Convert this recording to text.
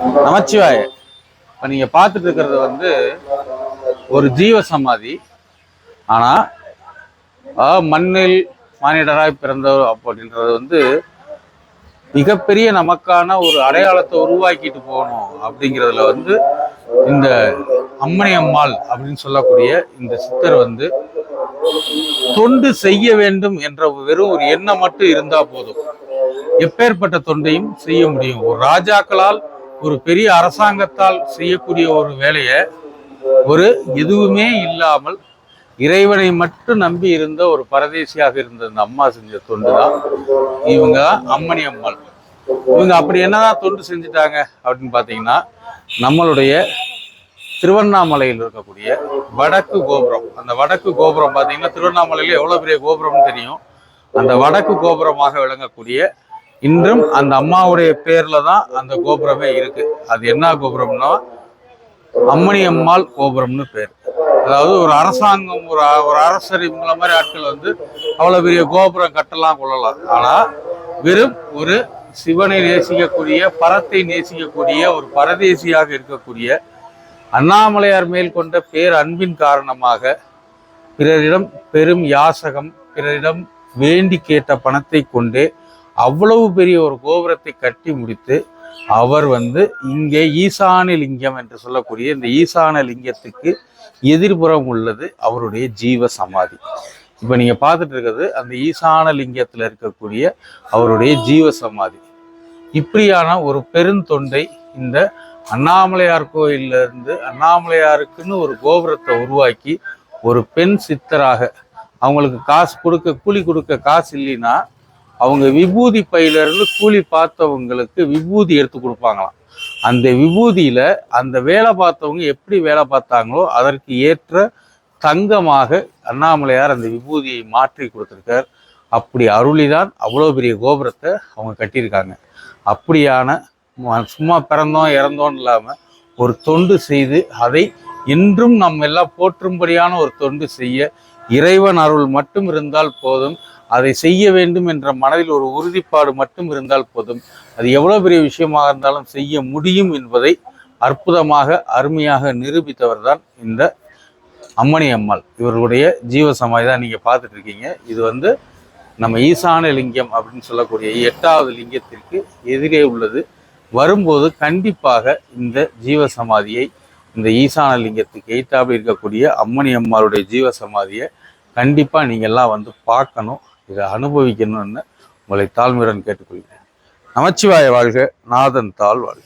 நமச்சிவாய. இப்போ நீங்கள் பார்த்துட்டு இருக்கிறது வந்து ஒரு ஜீவ சமாதி. ஆனால் மண்ணில் மானிடராய் பிறந்தவர் அப்படின்றது வந்து மிகப்பெரிய நமக்கான ஒரு அடையாளத்தை உருவாக்கிட்டு போகணும் அப்படிங்கிறதுல வந்து இந்த அம்மனை அம்மாள் அப்படின்னு சொல்லக்கூடிய இந்த சித்தர் வந்து தொண்டு செய்ய வேண்டும் என்ற வெறும் ஒரு எண்ணம் மட்டும் இருந்தா போதும். எப்பேற்பட்ட தொண்டையும் செய்ய முடியும். ஒரு ராஜாக்களால் ஒரு பெரிய அரசாங்கத்தால் செய்யக்கூடிய ஒரு வேலையை ஒரு எதுவுமே இல்லாமல் இறைவனை மட்டும் நம்பி இருந்த ஒரு பரதேசியாக இருந்த இந்த அம்மா செஞ்ச தொண்டு தான் இவங்க அம்மணி அம்மாள். இவங்க அப்படி என்னதான் தொண்டு செஞ்சுட்டாங்க அப்படின்னு பார்த்தீங்கன்னா நம்மளுடைய திருவண்ணாமலையில் இருக்கக்கூடிய வடக்கு கோபுரம். அந்த வடக்கு கோபுரம் பார்த்தீங்கன்னா திருவண்ணாமலையில் எவ்வளோ பெரிய கோபுரம்னு தெரியும்? அந்த வடக்கு கோபுரமாக விளங்கக்கூடிய இன்றும் அந்த அம்மாவுடைய பேர்ல தான் அந்த கோபுரமே இருக்கு. அது என்ன கோபுரம்னா அம்மணி அம்மாள் கோபுரம்னு பேர். அதாவது ஒரு அரசாங்கம் ஒரு ஒரு அரசர் இவங்கள மாதிரி ஆட்கள் வந்து அவ்வளவு பெரிய கோபுரம் கட்டலாம் கொள்ளலாம். ஆனா வெறும் ஒரு சிவனை நேசிக்கக்கூடிய பரத்தை நேசிக்கக்கூடிய ஒரு பரதேசியாக இருக்கக்கூடிய அண்ணாமலையார் மேல் கொண்ட பேர் அன்பின் காரணமாக பிறரிடம் பெரும் யாசகம் பிறரிடம் வேண்டி கேட்ட பணத்தை கொண்டே அவ்வளவு பெரிய ஒரு கோபுரத்தை கட்டி முடித்து அவர் வந்து இங்கே ஈசான லிங்கம் என்று சொல்லக்கூடிய இந்த ஈசான லிங்கத்துக்கு எதிர்புறம் உள்ளது அவருடைய ஜீவ சமாதி. இப்போ நீங்கள் பார்த்துட்டு இருக்கிறது அந்த ஈசான லிங்கத்தில் இருக்கக்கூடிய அவருடைய ஜீவ சமாதி. இப்படியான ஒரு பெருந்தொண்டை இந்த அண்ணாமலையார் கோயிலிருந்து இருந்து அண்ணாமலையாருக்குன்னு ஒரு கோபுரத்தை உருவாக்கி ஒரு பெண் சித்தராக அவங்களுக்கு காசு கொடுக்க கூலி கொடுக்க காசு இல்லைன்னா அவங்க விபூதி பையிலிருந்து கூலி பார்த்தவங்களுக்கு விபூதி எடுத்து கொடுப்பாங்களாம். அந்த விபூதியில அந்த வேலை பார்த்தவங்க எப்படி வேலை பார்த்தாங்களோ அதற்கு ஏற்ற தங்கமாக அண்ணாமலையார் அந்த விபூதியை மாற்றி கொடுத்துருக்கார். அப்படி அருளிதான் அவ்வளோ பெரிய கோபுரத்தை அவங்க கட்டியிருக்காங்க. அப்படியான சும்மா பிறந்தோம் இறந்தோம் இல்லாமல் ஒரு தொண்டு செய்து அதை இன்றும் நம்ம எல்லாம் போற்றும்படியான ஒரு தொண்டு செய்ய இறைவன் அருள் மட்டும் இருந்தால் போதும். அதை செய்ய வேண்டும் என்ற மனதில் ஒரு உறுதிப்பாடு மட்டும் இருந்தால் போதும். அது எவ்வளவு பெரிய விஷயமாக இருந்தாலும் செய்ய முடியும் என்பதை அற்புதமாக அருமையாக நிரூபித்தவர் தான் இந்த அம்மணி அம்மாள். இவர்களுடைய ஜீவசமாதி தான் நீங்கள் பார்த்துட்டு இருக்கீங்க. இது வந்து நம்ம ஈசான லிங்கம் அப்படின்னு சொல்லக்கூடிய எட்டாவது லிங்கத்திற்கு எதிரே உள்ளது. வரும்போது கண்டிப்பாக இந்த ஜீவ சமாதியை இந்த ஈசான லிங்கத்துக்கு எயிட்டாக இருக்கக்கூடிய அம்மணி அம்மாளுடைய ஜீவ சமாதியை கண்டிப்பாக நீங்கள் எல்லாம் வந்து பார்க்கணும். இதை அனுபவிக்கணும்னு உங்களை தாழ்மையுடன் கேட்டுக்கொள்கிறேன். நமச்சிவாய வாழ்க நாதன் தாழ் வாழ்க.